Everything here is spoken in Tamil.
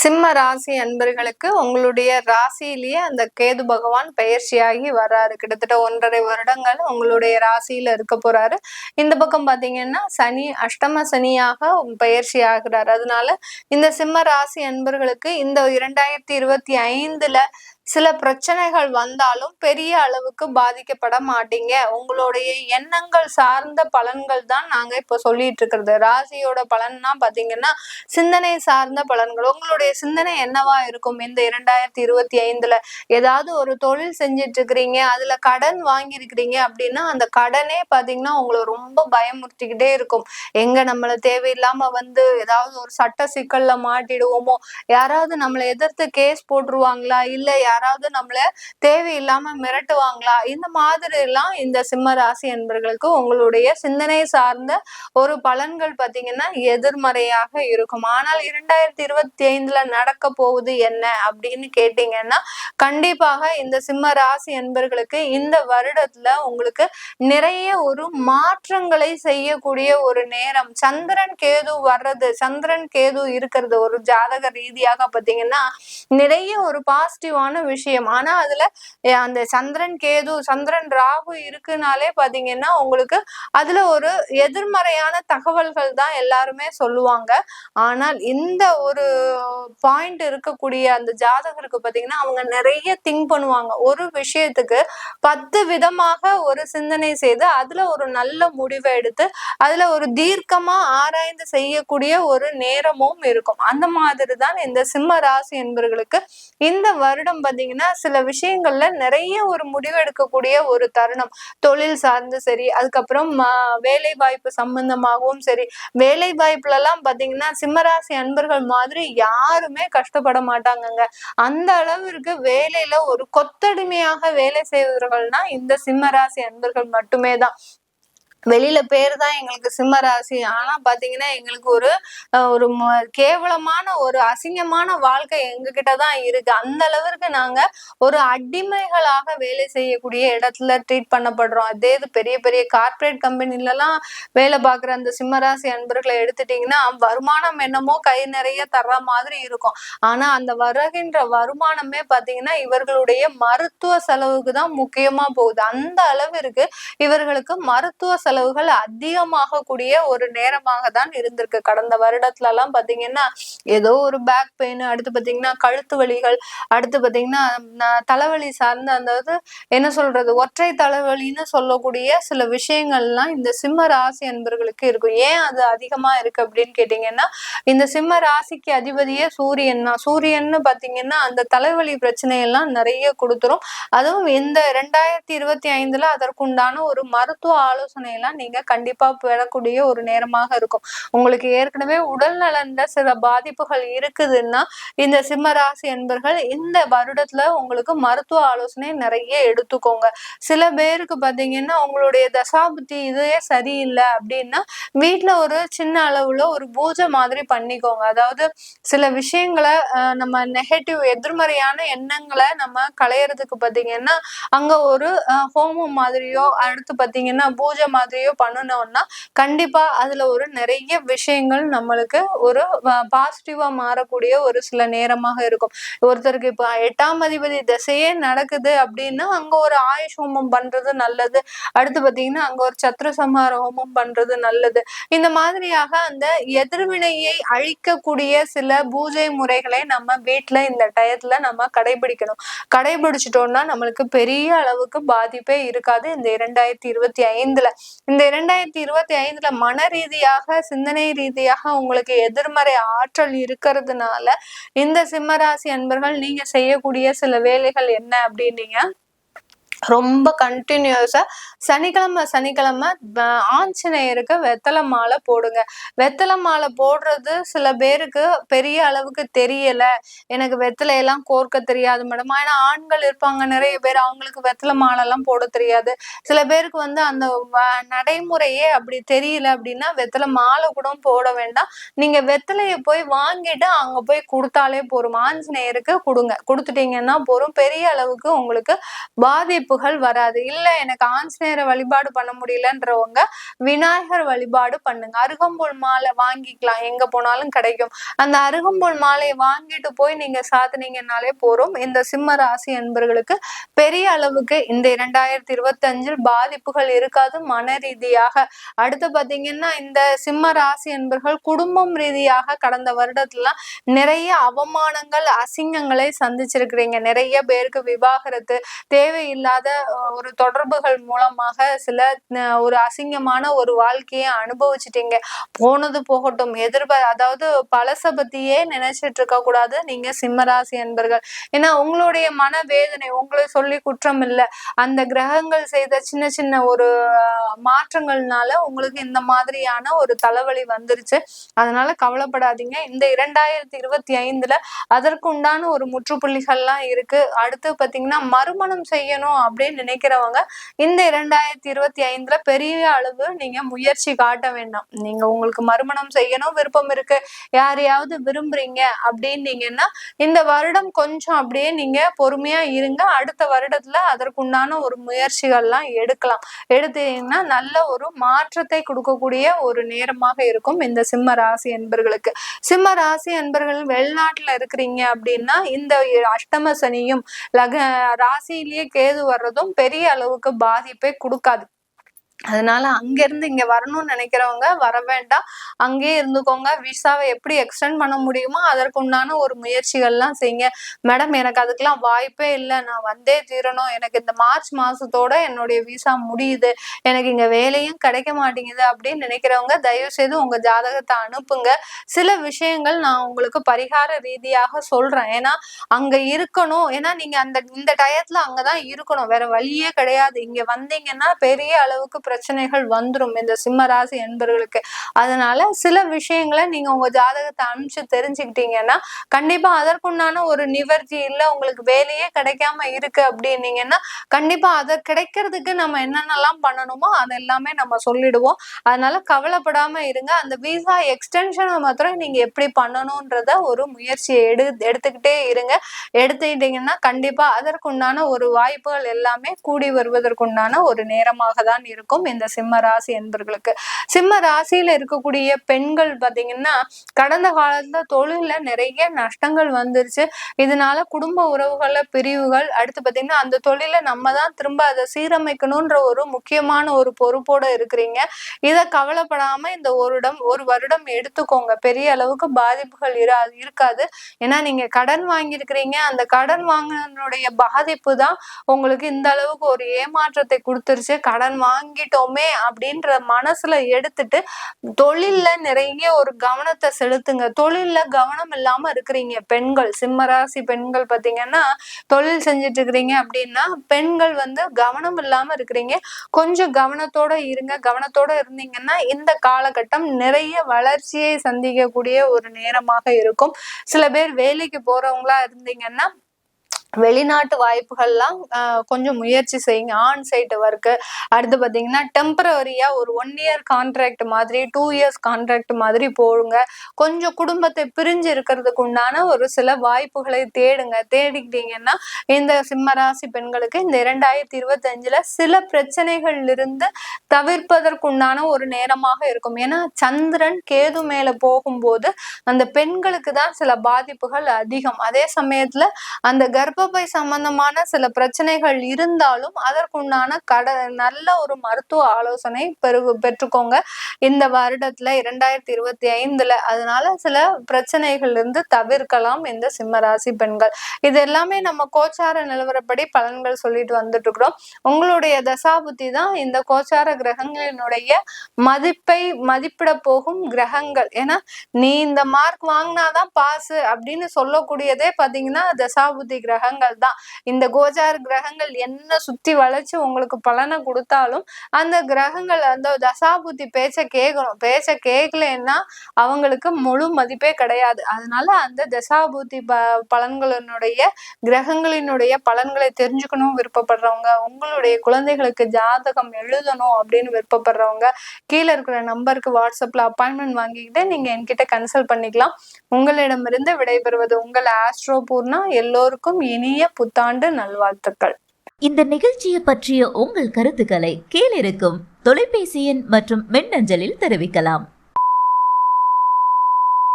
சிம்ம ராசி அன்பர்களுக்கு உங்களுடைய ராசியிலேயே அந்த கேது பகவான் பயிற்சியாகி வர்றாரு கிட்டத்தட்ட ஒன்றரை வருடங்கள் உங்களுடைய ராசியில இருக்க போறாரு. இந்த பக்கம் பாத்தீங்கன்னா சனி அஷ்டம சனியாக பயிற்சி ஆகிறார் அதனால இந்த சிம்ம ராசி அன்பர்களுக்கு இந்த இரண்டாயிரத்தி இருபத்தி ஐந்துல சில பிரச்சனைகள் வந்தாலும் பெரிய அளவுக்கு பாதிக்கப்பட மாட்டீங்க. உங்களுடைய எண்ணங்கள் சார்ந்த பலன்கள் தான் நாங்க இப்ப சொல்லிட்டு இருக்கிறது. ராசியோட பலன்னா பாத்தீங்கன்னா சிந்தனை சார்ந்த பலன்கள். உங்களுடைய சிந்தனை என்னவா இருக்கும்? இந்த இரண்டாயிரத்தி இருபத்தி ஐந்துல ஏதாவது ஒரு தொழில் செஞ்சிட்டு இருக்கிறீங்க அதுல கடன் வாங்கியிருக்கிறீங்க அப்படின்னா அந்த கடனே பாத்தீங்கன்னா உங்களை ரொம்ப பயமுறுத்திக்கிட்டே இருக்கும். எங்க நம்மள தேவையில்லாம வந்து ஏதாவது ஒரு சட்ட சிக்கல்ல மாட்டிடுவோமோ? யாராவது நம்மளை எதிர்த்து கேஸ் போட்டுருவாங்களா? இல்ல யாராவது நம்மள தேவையில்லாம மிரட்டுவாங்களா? இந்த மாதிரி எல்லாம் இந்த சிம்ம ராசி என்பர்களுக்கு உங்களுடைய சிந்தனை சார்ந்த ஒரு பலன்கள் பாத்தீங்கன்னா எதிர்மறையாக இருக்கும். ஆனால் இரண்டாயிரத்தி இருபத்தி ஐந்துல நடக்க போகுது என்ன அப்படின்னு கேட்டீங்கன்னா கண்டிப்பாக இந்த சிம்ம ராசி என்பர்களுக்கு இந்த வருடத்துல உங்களுக்கு நிறைய ஒரு மாற்றங்களை செய்யக்கூடிய ஒரு நேரம். சந்திரன் கேது வர்றது சந்திரன் கேது இருக்கிறது ஒரு ஜாதக ரீதியாக பாத்தீங்கன்னா நிறைய ஒரு பாசிட்டிவான விஷயம். ஆனா அதுல அந்த சந்திரன் கேது சந்திரன் ராகு இருக்குனாலே பாத்தீங்கன்னா உங்களுக்கு அதுல ஒரு எதிர்மறையான தகவல்கள் தான் எல்லாருமே சொல்லுவாங்க. ஆனால் இந்த ஒரு பாயிண்ட் இருக்கக்கூடிய அந்த ஜாதகருக்கு பாத்தீங்கன்னா அவங்க நிறைய திங்க் பண்ணுவாங்க. ஒரு விஷயத்துக்கு பத்து விதமாக ஒரு சிந்தனை செய்து அதுல ஒரு நல்ல முடிவை எடுத்து அதுல ஒரு தீர்க்கமா ஆராய்ந்து செய்யக்கூடிய ஒரு நேரமும் இருக்கும். அந்த மாதிரி தான் இந்த சிம்ம ராசி என்பவர்களுக்கு இந்த வருடம் பாத்தீங்கன்னா சில விஷயங்கள்ல நிறைய ஒரு முடிவு எடுக்கக்கூடிய ஒரு தருணம். தொழில் சார்ந்து சரி அதுக்கப்புறம் வேலை வாய்ப்பு சம்பந்தமாகவும் சரி. வேலை வாய்ப்புல எல்லாம் பாத்தீங்கன்னா சிம்மராசி அன்பர்கள் மாதிரி யாருமே கஷ்டப்பட மாட்டாங்கங்க. அந்த அளவிற்கு வேலையில ஒரு கொத்தடிமையாக வேலை செய்வர்கள்னா இந்த சிம்மராசி அன்பர்கள் மட்டுமே தான். வெளியில பேர் தான் எங்களுக்கு சிம்ம ராசி. ஆனா பாத்தீங்கன்னா எங்களுக்கு ஒரு ஒரு கேவலமான ஒரு அசிங்கமான வாழ்க்கை எங்ககிட்ட தான் இருக்கு. அந்த அளவிற்கு நாங்க ஒரு அடிமைகளாக வேலை செய்யக்கூடிய இடத்துல ட்ரீட் பண்ணப்படுறோம். அதே இது பெரிய பெரிய கார்பரேட் கம்பெனில எல்லாம் வேலை பார்க்குற அந்த சிம்மராசி அன்பர்களை எடுத்துட்டீங்கன்னா வருமானம் என்னமோ கை நிறைய தர்ற மாதிரி இருக்கும். ஆனா அந்த வருகின்ற வருமானமே பாத்தீங்கன்னா இவர்களுடைய மருத்துவ செலவுக்கு தான் முக்கியமா போகுது. அந்த அளவிற்கு இவர்களுக்கு மருத்துவ செலவுகள் அதிகமாக கூடிய ஒரு நேரமாக தான் இருந்திருக்கு. கடந்த வருடத்துல எல்லாம் பாத்தீங்கன்னா ஏதோ ஒரு பேக் பெயின் அடுத்து பாத்தீங்கன்னா கழுத்து வலிகள் அடுத்து பாத்தீங்கன்னா தலைவலி சார்ந்த அந்த என்ன சொல்றது ஒற்றை தலைவலின்னு சொல்லக்கூடிய சில விஷயங்கள்லாம் இந்த சிம்ம ராசி அன்பர்களுக்கு இருக்கும். ஏன் அது அதிகமா இருக்கு அப்படின்னு கேட்டீங்கன்னா இந்த சிம்ம ராசிக்கு அதிபதியே சூரியன் தான். சூரியன்னு பாத்தீங்கன்னா அந்த தலைவலி பிரச்சனை எல்லாம் நிறைய கொடுத்துரும். அதுவும் இந்த ரெண்டாயிரத்தி இருபத்தி ஐந்துல அதற்குண்டான ஒரு மருத்துவ ஆலோசனை எல்லாம் நீங்க கண்டிப்பா பெறக்கூடிய ஒரு நேரமாக இருக்கும். உங்களுக்கு ஏற்கனவே உடல் நலன்ல சில பாதிப்புகள் இருக்குதுன்னா இந்த சிம்ம ராசி என்பர்கள் இந்த வருடத்துல உங்களுக்கு மருத்துவ ஆலோசனை நிறைய எடுத்துக்கோங்க. சில பேருக்கு பாத்தீங்கன்னா உங்களுடைய தசாபுத்தி இதே சரியில்லை அப்படின்னா வீட்டுல ஒரு சின்ன அளவுல ஒரு பூஜை மாதிரி பண்ணிக்கோங்க. அதாவது சில விஷயங்களை நம்ம நெகட்டிவ் எதிர்மறையான எண்ணங்களை நம்ம களையறதுக்கு பாத்தீங்கன்னா அங்க ஒரு ஹோமம் மாதிரியோ அடுத்து பாத்தீங்கன்னா பூஜை மாதிரி மாதிரியோ பண்ணினோம்னா கண்டிப்பா அதுல ஒரு நிறைய விஷயங்கள் நம்மளுக்கு ஒரு பாசிட்டிவா மாறக்கூடிய ஒரு சில நேரமாக இருக்கும். ஒருத்தருக்கு இப்ப எட்டாம் அதிபதி திசையே நடக்குது அப்படின்னா அங்க ஒரு ஆயுஷ் ஹோமம் பண்றது நல்லது. அடுத்து பாத்தீங்கன்னா அங்க ஒரு சத்ரு சம்ஹார ஹோமம் பண்றது நல்லது. இந்த மாதிரியாக அந்த எதிர்வினையை அழிக்கக்கூடிய சில பூஜை முறைகளை நம்ம வீட்டுல இந்த டயத்துல நம்ம கடைபிடிக்கணும். கடைபிடிச்சிட்டோம்னா நம்மளுக்கு பெரிய அளவுக்கு பாதிப்பே இருக்காது. இந்த இரண்டாயிரத்தி இருபத்தி ஐந்துல இந்த இரண்டாயிரத்தி இருபத்தி ஐந்துல மன ரீதியாக சிந்தனை ரீதியாக உங்களுக்கு எதிர்மறை ஆற்றல் இருக்கிறதுனால இந்த சிம்மராசி அன்பர்கள் நீங்க செய்யக்கூடிய சில வேலைகள் என்ன அப்படின்னீங்க? ரொம்ப கண்டினியூஸா சனிக்கிழமை சனிக்கிழமை ஆஞ்சநேயருக்கு வெத்தலை மாலை போடுங்க. வெத்தலை மாலை போடுறது சில பேருக்கு பெரிய அளவுக்கு தெரியல. எனக்கு வெத்தலையெல்லாம் கோர்க்க தெரியாது மேடம். ஏன்னா ஆண்கள் இருப்பாங்க நிறைய பேர். அவங்களுக்கு வெத்தலை மாலை எல்லாம் போட தெரியாது. சில பேருக்கு வந்து அந்த நடைமுறையே அப்படி தெரியல அப்படின்னா வெத்தலை மாலை கூட போட வேண்டாம். நீங்க வெத்தலைய போய் வாங்கிட்டு அங்க போய் கொடுத்தாலே போதும். ஆஞ்சநேயருக்கு கொடுங்க. கொடுத்துட்டீங்கன்னா போதும். பெரிய அளவுக்கு உங்களுக்கு பாதிப்பு பாதிப்புகள் வராது. இல்ல எனக்கு ஆஞ்சநேயரை வழிபாடு பண்ண முடியலன்றவங்க விநாயகர் வழிபாடு பண்ணுங்க. அருகம்போல் மாலை வாங்கிக்கலாம். எங்க போனாலும் கிடைக்கும். அந்த அருகம்போல் மாலையை வாங்கிட்டு போய் நீங்க சாத்தினீங்கன்னாலே போறோம். இந்த சிம்ம ராசி அன்பர்களுக்கு பெரிய அளவுக்கு இந்த இரண்டாயிரத்தி இருபத்தி அஞ்சில் பாதிப்புகள் இருக்காது. மன ரீதியாக அடுத்து பாத்தீங்கன்னா இந்த சிம்ம ராசி என்பர்கள் குடும்பம் ரீதியாக கடந்த வருடத்துல நிறைய அவமானங்கள் அசிங்கங்களை சந்திச்சிருக்கிறீங்க. நிறைய பேருக்கு விவாகரத்து தேவையில்லாத ஒரு தொடர்புகள் மூலமாக சில ஒரு அசிங்கமான ஒரு வாழ்க்கையை அனுபவிச்சிட்டீங்க. போனது போகட்டும் எதிர்பார் அதாவது பழச பத்தியே நினைச்சிட்டு இருக்க கூடாது நீங்க சிம்மராசி என்பர்கள் ஏன்னா உங்களுடைய மன வேதனை உங்களை சொல்லி குற்றம் இல்லை. அந்த கிரகங்கள் செய்த சின்ன சின்ன ஒரு மாற்றங்கள்னால உங்களுக்கு இந்த மாதிரியான ஒரு தலைவலி வந்துருச்சு. அதனால கவலைப்படாதீங்க. இந்த இரண்டாயிரத்தி இருபத்தி ஐந்துல அதற்குண்டான ஒரு முற்றுப்புள்ளிகள்லாம் இருக்கு. அடுத்து பாத்தீங்கன்னா மறுமணம் செய்யணும் அப்படின்னு நினைக்கிறவங்க இந்த இரண்டாயிரத்தி இருபத்தி ஐந்துல பெரிய அளவு நீங்க முயற்சி காட்ட வேண்டாம். நீங்க உங்களுக்கு மறுமணம் செய்யணும் விருப்பம் இருக்கு. யாரையாவது விரும்புறீங்க அப்படின்னீங்கன்னா இந்த வருடம் கொஞ்சம் அப்படியே நீங்க பொறுமையா இருங்க. அடுத்த வருடத்துல அதற்குண்டான ஒரு முயற்சிகள்லாம் எடுக்கலாம். எடுத்தீங்கன்னா நல்ல ஒரு மாற்றத்தை கொடுக்கக்கூடிய ஒரு நேரமாக இருக்கும் இந்த சிம்ம ராசி என்பர்களுக்கு சிம்ம ராசி என்பர்கள் வெளிநாட்டுல இருக்கிறீங்க அப்படின்னா இந்த அஷ்டம சனியும் லக ராசியிலேயே கேது ஏற்படுறதும் பெரிய அளவுக்கு பாதிப்பை கொடுக்காது. அதனால அங்கிருந்து இங்க வரணும்னு நினைக்கிறவங்க வர வேண்டாம். அங்கேயே இருந்துக்கோங்க. விசாவை எப்படி எக்ஸ்டெண்ட் பண்ண முடியுமோ அதற்குண்டான ஒரு முயற்சிகள்லாம் செய்யுங்க. மேடம் எனக்கு அதுக்கெல்லாம் வாய்ப்பே இல்லை. நான் வந்தே தீரணும். எனக்கு இந்த மார்ச் மாசத்தோட என்னுடைய விசா முடியுது. எனக்கு இங்க வேலையும் கிடைக்க மாட்டேங்குது அப்படின்னு நினைக்கிறவங்க தயவு செய்து உங்க ஜாதகத்தை அனுப்புங்க. சில விஷயங்கள் நான் உங்களுக்கு பரிகார ரீதியாக சொல்றேன். ஏன்னா அங்க இருக்கணும். ஏன்னா நீங்க அந்த இந்த டயத்துல அங்கதான் இருக்கணும். வேற வழியே கிடையாது. இங்க வந்தீங்கன்னா பெரிய அளவுக்கு பிரச்சனைகள் வந்துடும் இந்த சிம்ம ராசி என்பர்களுக்கு. அதனால சில விஷயங்களை நீங்க உங்க ஜாதகத்தை அனுப்பிச்சு தெரிஞ்சுக்கிட்டீங்கன்னா கண்டிப்பா அதற்குண்டான ஒரு நிவர்த்தி இல்ல உங்களுக்கு வேலையே கிடைக்காம இருக்கு அப்படின்னீங்கன்னா கண்டிப்பா அதை கிடைக்கிறதுக்கு நம்ம என்னென்னலாம் பண்ணணுமோ அது எல்லாமே நம்ம சொல்லிடுவோம். அதனால கவலைப்படாம இருங்க. அந்த விசா எக்ஸ்டென்ஷனை மாத்திரம் நீங்க எப்படி பண்ணணும்ன்றத ஒரு முயற்சியை எடு எடுத்துக்கிட்டே இருங்க. எடுத்துக்கிட்டீங்கன்னா கண்டிப்பா அதற்குண்டான ஒரு வாய்ப்புகள் எல்லாமே கூடி வருவதற்குண்டான ஒரு நேரமாக தான் இருக்கும். இருக்கும் இந்த சிம்ம ராசி என்பர்களுக்கு. சிம்ம ராசியில இருக்கக்கூடிய பெண்கள் பாத்தீங்கன்னா கடந்த காலத்துல தொழில நிறைய நஷ்டங்கள் வந்துருச்சு. இதனால குடும்ப உறவுகள பிரிவுகள் அடுத்து பாத்தீங்கன்னா அந்த தொழில நம்ம தான் திரும்ப அதை சீரமைக்கணும்ன்ற ஒரு முக்கியமான ஒரு பொறுப்போட இருக்கிறீங்க. இத கவலைப்படாம இந்த வருடம் ஒரு வருடம் எடுத்துக்கோங்க. பெரிய அளவுக்கு பாதிப்புகள் இருக்காது. ஏன்னா நீங்க கடன் வாங்கியிருக்கிறீங்க. அந்த கடன் வாங்கினுடைய பாதிப்பு தான் உங்களுக்கு இந்த அளவுக்கு ஒரு ஏமாற்றத்தை கொடுத்துருச்சு. கடன் வாங்கி பண்ணிட்டோமே அப்படின்ற மனசுல எடுத்துட்டு தொழில்ல நிறைய ஒரு கவனத்தை செலுத்துங்க. தொழில்ல கவனம் இல்லாம இருக்கிறீங்க பெண்கள். சிம்மராசி பெண்கள் பாத்தீங்கன்னா தொழில் செஞ்சுட்டு இருக்கிறீங்க அப்படின்னா பெண்கள் வந்து கவனம் இல்லாம இருக்கிறீங்க. கொஞ்சம் கவனத்தோட இருங்க. கவனத்தோட இருந்தீங்கன்னா இந்த காலகட்டம் நிறைய வளர்ச்சியை சந்திக்கக்கூடிய ஒரு நேரமாக இருக்கும். சில பேர் வேலைக்கு போறவங்களா இருந்தீங்கன்னா வெளிநாட்டு வாய்ப்புகள்லாம் கொஞ்சம் முயற்சி செய்யுங்க. ஆன் சைட் ஒர்க்கு அடுத்து பார்த்தீங்கன்னா டெம்பரவரியா ஒரு ஒன் இயர் கான்ட்ராக்ட் மாதிரி டூ இயர்ஸ் கான்ட்ராக்ட் மாதிரி போடுங்க. கொஞ்சம் குடும்பத்தை பிரிஞ்சு இருக்கிறதுக்கு உண்டான ஒரு சில வாய்ப்புகளை தேடுங்க. தேடிக்கிட்டீங்கன்னா இந்த சிம்மராசி பெண்களுக்கு இந்த இரண்டாயிரத்தி இருபத்தஞ்சில் சில பிரச்சனைகள் இருந்து தவிர்ப்பதற்குண்டான ஒரு நேரமாக இருக்கும். ஏன்னா சந்திரன் கேது மேலே போகும்போது அந்த பெண்களுக்கு தான் சில பாதிப்புகள் அதிகம். அதே சமயத்தில் அந்த கர்ப்ப கர்ப்பப்பை சம்பந்தமான சில பிரச்சனைகள் இருந்தாலும் அதற்குண்டான கட நல்ல ஒரு மருத்துவ ஆலோசனை பெரு பெற்றுக்கோங்க. இந்த வருடத்துல இரண்டாயிரத்தி இருபத்தி ஐந்துல அதனால சில பிரச்சனைகள் இருந்து தவிர்க்கலாம் இந்த சிம்மராசி பெண்கள். இது எல்லாமே நம்ம கோச்சார நிலவரப்படி பலன்கள் சொல்லிட்டு வந்துட்டு இருக்கிறோம் உங்களுடைய தசாபுத்தி தான் இந்த கோச்சார கிரகங்களினுடைய மதிப்பை மதிப்பிட போகும் கிரகங்கள். ஏன்னா நீ இந்த மார்க் வாங்கினாதான் பாஸ் அப்படின்னு சொல்லக்கூடியதே பாத்தீங்கன்னா தசாபுத்தி கிரகம் கிரகங்கள் தான். இந்த கோச்சார கிரகங்கள் என்ன சுத்தி வளைச்சு உங்களுக்கு பலனை கொடுத்தாலும் அந்த கிரகங்கள் அந்த தசாபுத்தி பேச்ச கேட்கணும் பேச்ச கேட்கலன்னா அவங்களுக்கு முழு மதிப்பே கிடையாது. அதனால அந்த தசாபுத்தி ப பலன்களினுடைய கிரகங்களினுடைய பலன்களை தெரிஞ்சுக்கணும் விருப்பப்படுறவங்க உங்களுடைய குழந்தைகளுக்கு ஜாதகம் எழுதணும் அப்படின்னு விருப்பப்படுறவங்க கீழே இருக்கிற நம்பருக்கு வாட்ஸ்அப்ல அப்பாயின்மெண்ட் வாங்கிக்கிட்டு நீங்க என்கிட்ட கன்சல்ட் பண்ணிக்கலாம். உங்களிடமிருந்து விடைபெறுவது உங்கள் ஆஸ்ட்ரோ பூர்ணா. எல்லோருக்கும் இனிய புத்தாண்டு நல்வாழ்த்துக்கள். இந்த நிகழ்ச்சியை பற்றிய உங்கள் கருத்துக்களை கீழிருக்கும் தொலைபேசி எண் மற்றும் மின்னஞ்சலில் தெரிவிக்கலாம்.